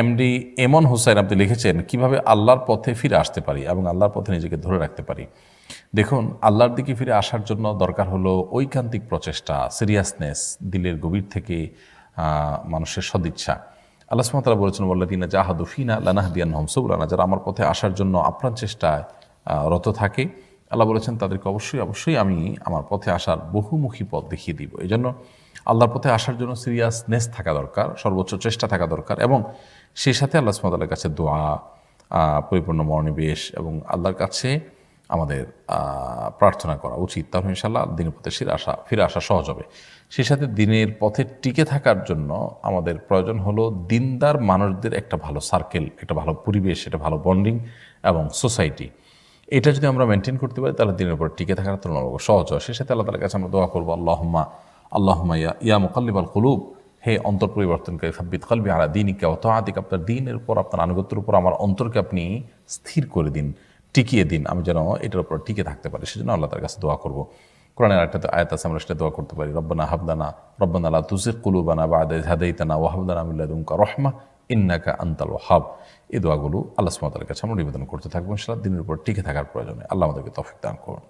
MD এমন হুসাইন আপনি লিখেছেন, কীভাবে আল্লাহর পথে ফিরে আসতে পারি এবং আল্লাহর পথে নিজেকে ধরে রাখতে পারি? দেখুন, আল্লাহর দিকে ফিরে আসার জন্য দরকার হলো ঐকান্তিক প্রচেষ্টা সিরিয়াসনেস দিলের গভীর থেকে মানুষের সদিচ্ছা। আল্লাহ সুমতালা বলেছেন বল্লাদিনা জাহাদু ফিনা লানাহদিয়ান হমসুবুলানা যারা আমার পথে আসার জন্য আপ্রাণ চেষ্টায় রত থাকে, আল্লাহ বলেছেন, তাদেরকে অবশ্যই অবশ্যই আমি আমার পথে আসার বহুমুখী পথ দেখিয়ে দিব। এই জন্য আল্লাহর পথে আসার জন্য সিরিয়াসনেস থাকা দরকার, সর্বোচ্চ চেষ্টা থাকা দরকার এবং সেই সাথে আল্লাহ সুমতালের কাছে দোয়া পরিপূর্ণ মনোনিবেশ এবং আল্লাহর কাছে আমাদের প্রার্থনা করা উচিত। তাহলে ইনশাল্লাহ দিনের পথে ফিরে আসা ফিরে আসা সহজ হবে। সেই সাথে দিনের পথে টিকে থাকার জন্য আমাদের প্রয়োজন হলো দিনদার মানুষদের একটা ভালো সার্কেল একটা ভালো পরিবেশ, একটা ভালো বন্ডিং এবং সোসাইটি এটা যদি আমরা মেনটেন করতে পারি, তাহলে দিনের উপর টিকে থাকার তুলনামূলক সহজ হয়। সেই সাথে আল্লাহ তালার কাছে আমরা দোয়া করব, আল্লাহম্মা আল্লাহম্মা ইয়া ইয়া মুকাল্লিব আল কুলুব। হে অন্তর পরিবর্তনকারী সাব্বিত কলবি আলা দিনিকা অত আদিক আপনার দিনের উপর, আপনার আনুগত্যের উপর, আমার অন্তরকে আপনি স্থির করে দিন, টিকিয়ে দিন। আমি যেন এটার উপর টিকে থাকতে পারি, সেজন্য আল্লাহ তার কাছে দোয়া করব। কোরআনের একটা আয়াত আছে, আমরা সেটা দোয়া করতে পারি, রব্বানা হাবদানা রব্বানা লা তুজির কুলুবানা বা আদাই হাদাইতানা ওয়াহাবদানা মিল্লাদুমকা রহমা, ইন্নাকা আন্তাল ওয়াহাব। এই দোয়াগুলো আল্লাহ সুমাতার কাছে আমরা নিবেদন করতে থাকব, ইনশাআল্লাহ দিনের উপর টিকে থাকার প্রয়োজনে আল্লাহ আমাদেরকে তফিক দান করুন।